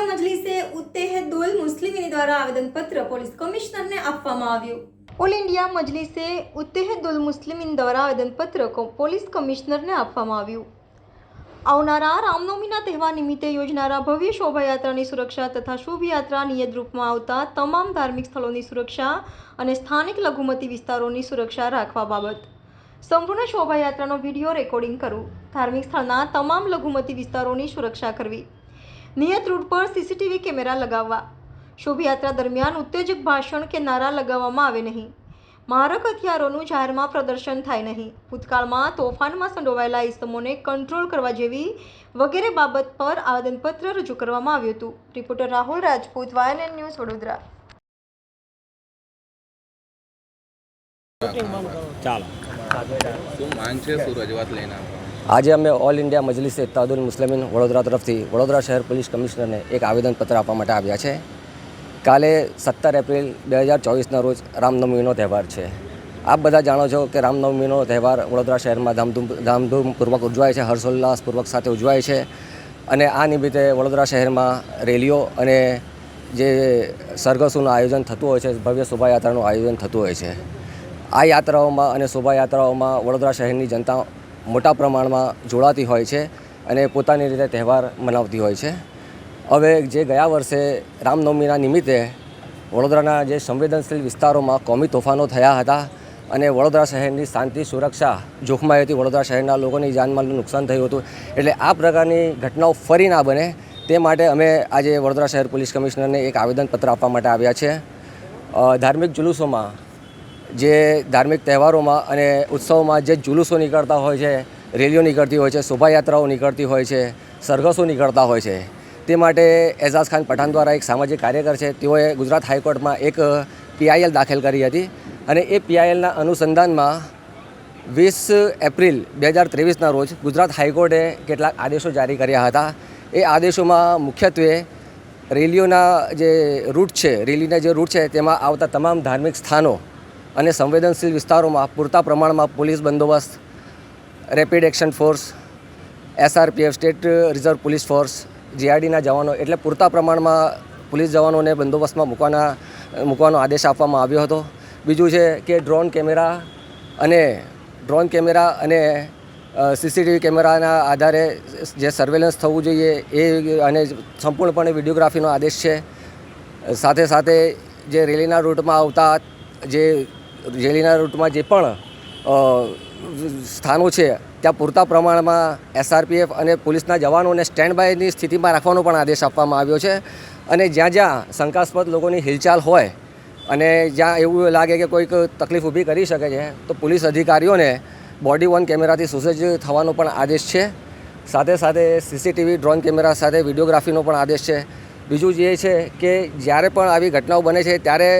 India Majlis-e ઉત્તેહદુલ Muslimeen દ્વારા આવેદનપત્ર police કમિશનરને આપવામાં આવ્યું. ઓલ ઇન્ડિયા મજલિસે ઉત્તેહદુલ મુસ્લિમીન દ્વારા આવેદનપત્ર પોલીસ કમિશનરને આપવામાં આવ્યું. આવનારા રામનવમીના તહેવાર નિમિત્તે યોજનારા ભવ્ય શોભાયાત્રાની સુરક્ષા તથા શુભયાત્રા નિયત રૂપમાં આવતા તમામ ધાર્મિક સ્થળોની સુરક્ષા અને સ્થાનિક લઘુમતી વિસ્તારોની સુરક્ષા રાખવા બાબત. સંપૂર્ણ શોભાયાત્રાનો વીડિયો રેકોર્ડિંગ કરવું ધાર્મિક સ્થળના તમામ લઘુમતી વિસ્તારોની સુરક્ષા કરવી. નિયત રૂટ પર સીસીટીવી કેમેરા લગાવવા. શોભાયાત્રા દરમિયાન ઉત્તેજક ભાષણ કે નારા લગાવવામાં આવે નહીં. મારક હથિયારોનું જાહેરમાં પ્રદર્શન થાય નહીં. ભૂતકાળમાં તોફાનમાં સંડોવાયેલા ઇસમોને કંટ્રોલ કરવા જેવી વગેરે બાબત પર આવેદનપત્ર રજૂ કરવામાં આવ્યું હતું. Reporter Rahul Rajput, YNN news Vadodara. શું માંગ છે? શું રજૂઆત લઈને આજે અમે ઓલ ઇન્ડિયા મજલિસ ઇત્તાદુલ મુસ્લિમીન વડોદરા તરફથી વડોદરા શહેર પોલીસ કમિશનરને એક આવેદનપત્ર આપવા માટે આવ્યા છે. કાલે સત્તર એપ્રિલ બે હજાર ચોવીસના રોજ રામનવમીનો તહેવાર છે. આપ બધા જાણો છો કે રામનવમીનો તહેવાર વડોદરા શહેરમાં ધામધૂમ, ધામધૂમપૂર્વક ઉજવાય છે, હર્ષોલ્લાસપૂર્વક સાથે ઉજવાય છે. અને આ નિમિત્તે વડોદરા શહેરમાં રેલીઓ અને જે સરઘસોનું આયોજન થતું હોય છે, ભવ્ય શોભાયાત્રાનું આયોજન થતું હોય છે. આ યાત્રાઓમાં અને શોભાયાત્રાઓમાં વડોદરા શહેરની જનતા મોટા પ્રમાણમાં જોડાતી હોય છે અને પોતાની રીતે તહેવાર મનાવતી હોય છે. હવે જે ગયા વર્ષે રામનવમીના નિમિત્તે વડોદરાના જે સંવેદનશીલ વિસ્તારોમાં કોમી તોફાનો થયા હતા અને વડોદરા શહેરની શાંતિ, સુરક્ષા જોખમાઈ હતી. વડોદરા શહેરના લોકોની જાનમાલનું નુકસાન થયું હતું. એટલે આ પ્રકારની ઘટનાઓ ફરી ના બને તે માટે અમે આજે વડોદરા શહેર પોલીસ કમિશનરને એક આવેદનપત્ર આપવા માટે આવ્યા છે. ધાર્મિક જુલુસોમાં જે ધાર્મિક તહેવારોમાં અને ઉત્સવોમાં જે જુલુસો નીકળતા હોય છે, રેલીઓ નીકળતી હોય છે, શોભાયાત્રાઓ નીકળતી હોય છે, સરઘસો નીકળતા હોય છે, તે માટે એઝાઝ ખાન પઠાણ દ્વારા એક સામાજિક કાર્યકર છે, તેઓએ ગુજરાત હાઈકોર્ટમાં એક પીઆઈએલ દાખલ કરી હતી અને એ પીઆઈએલના અનુસંધાનમાં વીસ એપ્રિલ બે હજાર ત્રેવીસના રોજ ગુજરાત હાઈકોર્ટે કેટલાક આદેશો જારી કર્યા હતા. એ આદેશોમાં મુખ્યત્વે રેલીઓના જે રૂટ છે, રેલીના જે રૂટ છે, તેમાં આવતા તમામ ધાર્મિક સ્થાનો અને સંવેદનશીલ વિસ્તારોમાં પૂરતા પ્રમાણમાં પોલીસ બંદોબસ્ત, rapid action force, SRPF, state reserve police force, જીઆરડીના જવાનો, એટલે પૂરતા પ્રમાણમાં પોલીસ જવાનોને બંદોબસ્તમાં મૂકવાના, મૂકવાનો આદેશ આપવામાં આવ્યો હતો. બીજું છે કે ડ્રોન કેમેરા અને, ડ્રોન કેમેરા અને સીસીટીવી કેમેરાના આધારે જે સર્વેલન્સ થવું જોઈએ એ અને સંપૂર્ણપણે વિડીયોગ્રાફીનો આદેશ છે. સાથે સાથે જે રેલીના રૂટમાં આવતા જે રેલીના રૂટમાં જે પણ સ્થાનો છે, ત્યાં પૂરતા પ્રમાણમાં એસઆરપીએફ અને પોલીસના જવાનોને સ્ટેન્ડ બાયની સ્થિતિમાં રાખવાનો પણ આદેશ આપવામાં આવ્યો છે. અને જ્યાં જ્યાં શંકાસ્પદ લોકોની હિલચાલ હોય અને જ્યાં એવું લાગે કે કોઈક તકલીફ ઊભી કરી શકે છે, તો પોલીસ અધિકારીઓને બોડી વન કેમેરાથી સુસજ્જ થવાનો પણ આદેશ છે. સાથે સાથે સીસીટીવી ડ્રોન કેમેરા સાથે વિડીયોગ્રાફીનો પણ આદેશ છે. બીજું જે છે કે જ્યારે પણ આવી ઘટનાઓ બને છે, ત્યારે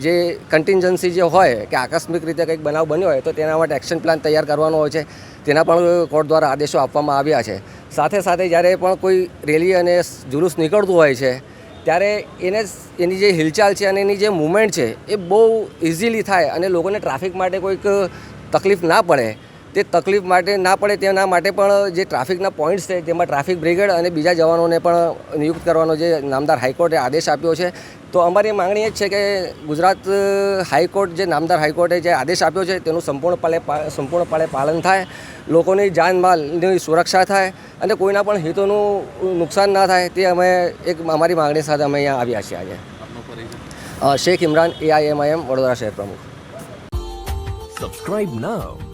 જે કન્ટિન્જન્સી જે હોય કે આકસ્મિક રીતે કંઈક બનાવ બન્યો હોય તો તેના માટે એક્શન પ્લાન તૈયાર કરવાનો હોય છે. તેના પણ કોર્ટ દ્વારા આદેશો આપવામાં આવ્યા છે. સાથે સાથે જ્યારે પણ કોઈ રેલી અને જુલુસ નીકળતું હોય છે, ત્યારે એને એની જે હિલચાલ છે અને એની જે મુવમેન્ટ છે એ બહુ ઇઝીલી થાય અને લોકોને ટ્રાફિક માટે કોઈક તકલીફ ના પડે. તે તકલીફ માટે ના પડે તેના માટે પણ જે ટ્રાફિકના પોઈન્ટ્સ છે તેમાં ટ્રાફિક બ્રિગેડ અને બીજા જવાનોને પણ નિયુક્ત કરવાનો જે નામદાર હાઈકોર્ટે આદેશ આપ્યો છે. તો અમારી માંગણી એ જ છે કે ગુજરાત હાઈકોર્ટ જે નામદાર હાઈકોર્ટે જે આદેશ આપ્યો છે તેનું સંપૂર્ણપણે સંપૂર્ણપણે પાલન થાય લોકોની જાનમાલની સુરક્ષા થાય અને કોઈના પણ હિતોનું નુકસાન ના થાય તે અમે એક અમારી માંગણી સાથે અમે અહીંયા આવ્યા છીએ આજે. શેખ ઇમરાન એઆઈએમઆઈએમ વડોદરા શહેર પ્રમુખ. Subscribe now